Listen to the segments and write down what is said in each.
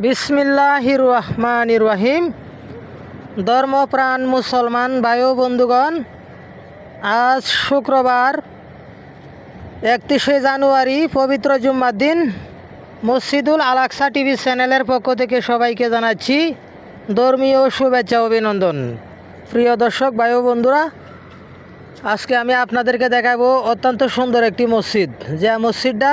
বিসমিল্লাহির রহমানির রহিম ধর্মপ্রাণ মুসলমান বায়ু বন্ধুগণ, আজ শুক্রবার একত্রিশে জানুয়ারি পবিত্র জুম্মার দিন মসজিদুল আলাকসা টিভি চ্যানেলের পক্ষ থেকে সবাইকে জানাচ্ছি ধর্মীয় শুভেচ্ছা অভিনন্দন। প্রিয় দর্শক বায়ু বন্ধুরা, আজকে আমি আপনাদেরকে দেখাবো অত্যন্ত সুন্দর একটি মসজিদ। যে মসজিদটা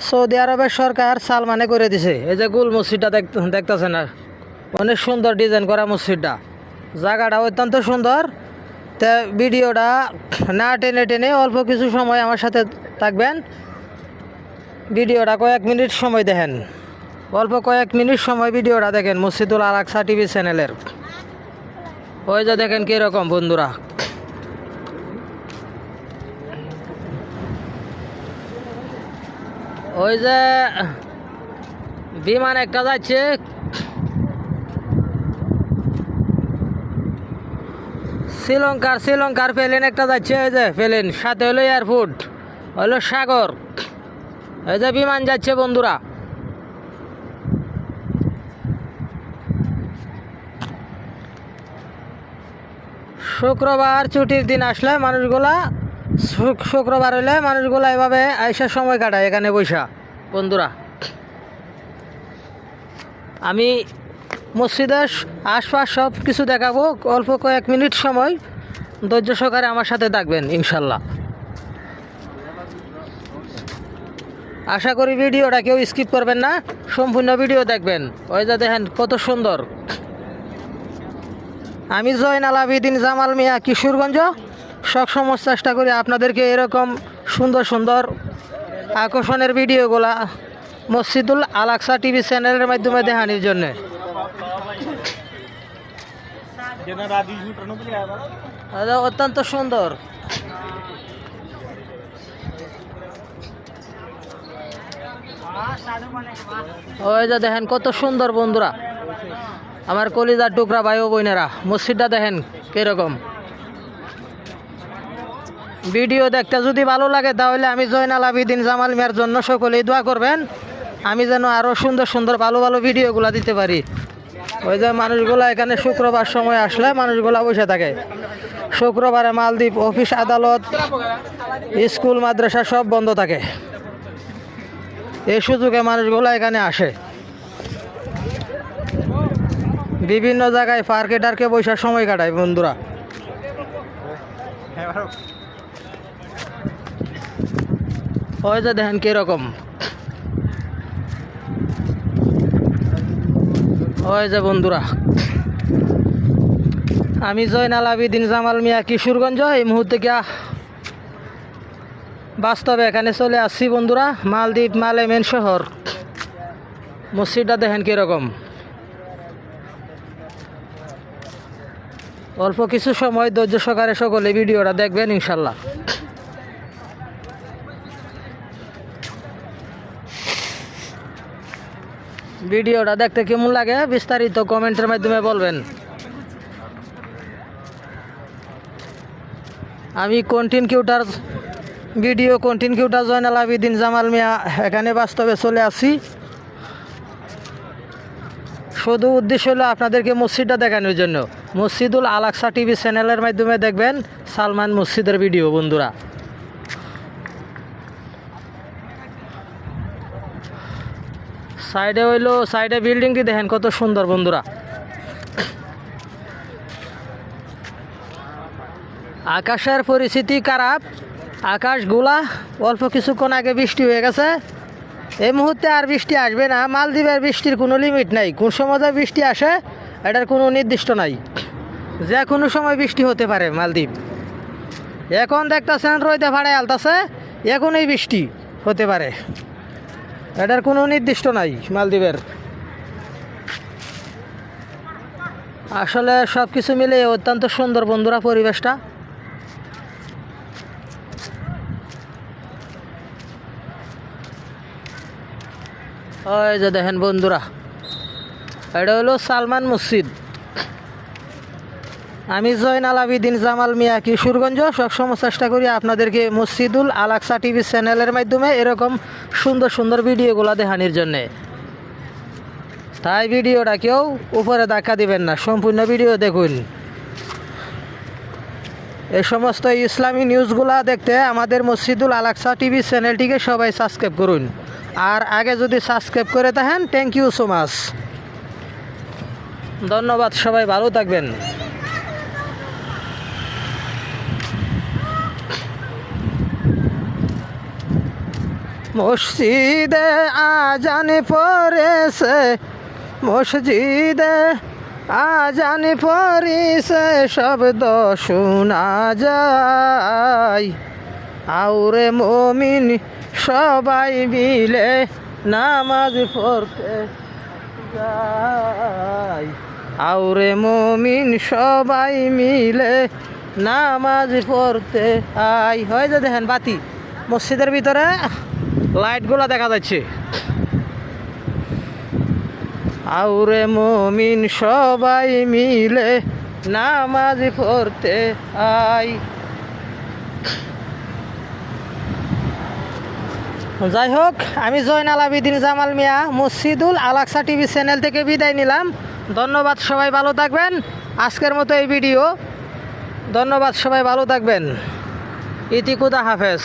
সৌদি আরবের সরকার সালমানে করে দিছে। এই যে গুল মসজিদটা দেখ- দেখতেছেন অনেক সুন্দর ডিজাইন করা মসজিদটা। জায়গাটা অত্যন্ত সুন্দর। তা ভিডিওটা না টেনে টেনে অল্প কিছু সময় আমার সাথে থাকবেন। ভিডিওটা কয়েক মিনিট সময় দেখেন। অল্প কয়েক মিনিট সময় ভিডিওটা দেখেন মসজিদুল আলাকসা টিভি চ্যানেলের। ওই যে দেখেন কীরকম বন্ধুরা। ওই যে বিমান একটা যাচ্ছে। শ্রীলঙ্কার শ্রীলঙ্কার প্লেন একটা যাচ্ছে ওই যে প্লেন, সাথে হলো এয়ারপোর্ট, হলো সাগর। ওই যে বিমান যাচ্ছে বন্ধুরা। শুক্রবার ছুটির দিন আসলে মানুষগুলা শুক্রবার হলে মানুষগুলো এভাবে আইসা সময় কাটায় এখানে বৈশা বন্ধুরা, আমি মসজিদের আশপাশ সব কিছু দেখাবো, অল্প কয়েক মিনিট সময় ধৈর্য সহকারে আমার সাথে থাকবেন, ইনশাল্লাহ। আশা করি ভিডিওটা কেউ স্কিপ করবেন না, সম্পূর্ণ ভিডিও দেখবেন। ওই যে দেখেন, কত সুন্দর। আমি জয়নাল আবিদিন জামাল মিয়া, কিশোরগঞ্জ। সবসময় চেষ্টা করি আপনাদেরকে এরকম সুন্দর সুন্দর আকর্ষণের ভিডিওগুলা মসজিদুল আলাকসা টিভি চ্যানেলের মাধ্যমে দেখানোর জন্য। অত্যন্ত সুন্দর। ওই যে দেখেন কত সুন্দর বন্ধুরা। আমার কলিজার টুকরা ও বোনেরা, মসজিদটা দেখেন কীরকম। ভিডিও দেখতে যদি ভালো লাগে, তাহলে আমি জয়নাল আবিদিন জামাল মিয়ার জন্য সকলেই দোয়া করবেন। আমি যেন আরও সুন্দর সুন্দর ভালো ভালো ভিডিওগুলো দিতে পারি। ওই যে মানুষগুলো এখানে শুক্রবার সময় আসলে মানুষগুলো বসে থাকে। শুক্রবারে মালদ্বীপ অফিস, আদালত, স্কুল, মাদ্রাসা সব বন্ধ থাকে। এই সুযোগে মানুষগুলো এখানে আসে। বিভিন্ন জায়গায় পার্কে টার্কে বৈশাখ সময় কাটায় বন্ধুরা। ওই যে দেখেন কীরকম। ওই যে বন্ধুরা। আমি জয়নাল আবিদিন জামাল মিয়া, কিশোরগঞ্জ। এই মুহূর্তে গিয়া বাস্তবে এখানে চলে আসছি বন্ধুরা, মালদ্বীপ মালেমেন শহর। মসজিদটা দেখেন কীরকম। অল্প কিছু সময় ধৈর্য সহকারে সকলে ভিডিওটা দেখবেন ইনশাল্লাহ। ভিডিওটা দেখতে কেমন লাগে বিস্তারিত কমেন্টের মাধ্যমে বলবেন। আমি কন্টিনিউটার ভিডিও কন্টিনিউটার জয়নাল আবিদিন জামাল মিয়া, এখানে বাস্তবে চলে আসি। শুধু উদ্দেশ্য হলো আপনাদেরকে মসজিদটা দেখানোর জন্য। মসজিদুল আলাকসা টিভি চ্যানেলের মাধ্যমে দেখবেন সালমান মসজিদের ভিডিও বন্ধুরা। সাইডে হইল, সাইডে বিল্ডিংটি দেখেন কত সুন্দর বন্ধুরা। আকাশের পরিস্থিতি খারাপ, আকাশগুলা অল্প কিছুক্ষণ আগে বৃষ্টি হয়ে গেছে। এই মুহূর্তে আর বৃষ্টি আসবে না, মালদ্বীপের বৃষ্টির কোনো লিমিট নাই। কোন সময় বৃষ্টি আসে, এটার কোনো নির্দিষ্ট নাই। যে কোনো সময় বৃষ্টি হতে পারে মালদ্বীপ। এখন দেখতেছেন রইতে ভাড়ায় আলতাছে, এখনই বৃষ্টি হতে পারে। এটার কোনো নির্দিষ্ট নাই মালদ্বীপের। আসলে সব কিছু মিলে অত্যন্ত সুন্দর বন্ধুরা পরিবেশটা। ওই যে দেখেন বন্ধুরা, এটা হলো সালমান মসজিদ। আমি জয়নাল আবিদিন জামাল মিয়া, কিশোরগঞ্জ। সবসময় চেষ্টা করি আপনাদেরকে মসজিদুল আলাকসা টিভি চ্যানেলের মাধ্যমে এরকম সুন্দর সুন্দর ভিডিওগুলো দেখানির জন্যে। তাই ভিডিওটা কেউ উপরে ধাক্কা দিবেন না, সম্পূর্ণ ভিডিও দেখুন। এই সমস্ত ইসলামী নিউজগুলা দেখতে আমাদের মসজিদুল আলাকসা টিভি চ্যানেলটিকে সবাই সাবস্ক্রাইব করুন। আর আগে যদি সাবস্ক্রাইব করে থাকেন থ্যাংক ইউ সো মাচ ধন্যবাদ, সবাই ভালো থাকবেন। মসজিদে আজান পড়েছে, মসজিদে আজান পড়েছে, শব্দ শোনা যায়। আউরে মমিন সবাই মিলে নামাজ পড়তে যায়। আউরে মমিন সবাই মিলে নামাজ পড়তে আই হয় যে দেখেন বাতি। মসজিদের ভিতরে লাইটগুলো দেখা যাচ্ছে। আউরে মমিন সবাই মিলে নামাজ পড়তে আই যাই হোক, আমি জয়নাল আবিদিন জামাল মিয়া মসজিদুল আলাকসা টিভি চ্যানেল থেকে বিদায় নিলাম। ধন্যবাদ, সবাই ভালো থাকবেন। আজকের মতো এই ভিডিও। ধন্যবাদ, সবাই ভালো থাকবেন। ইতিকুদা হাফেজ।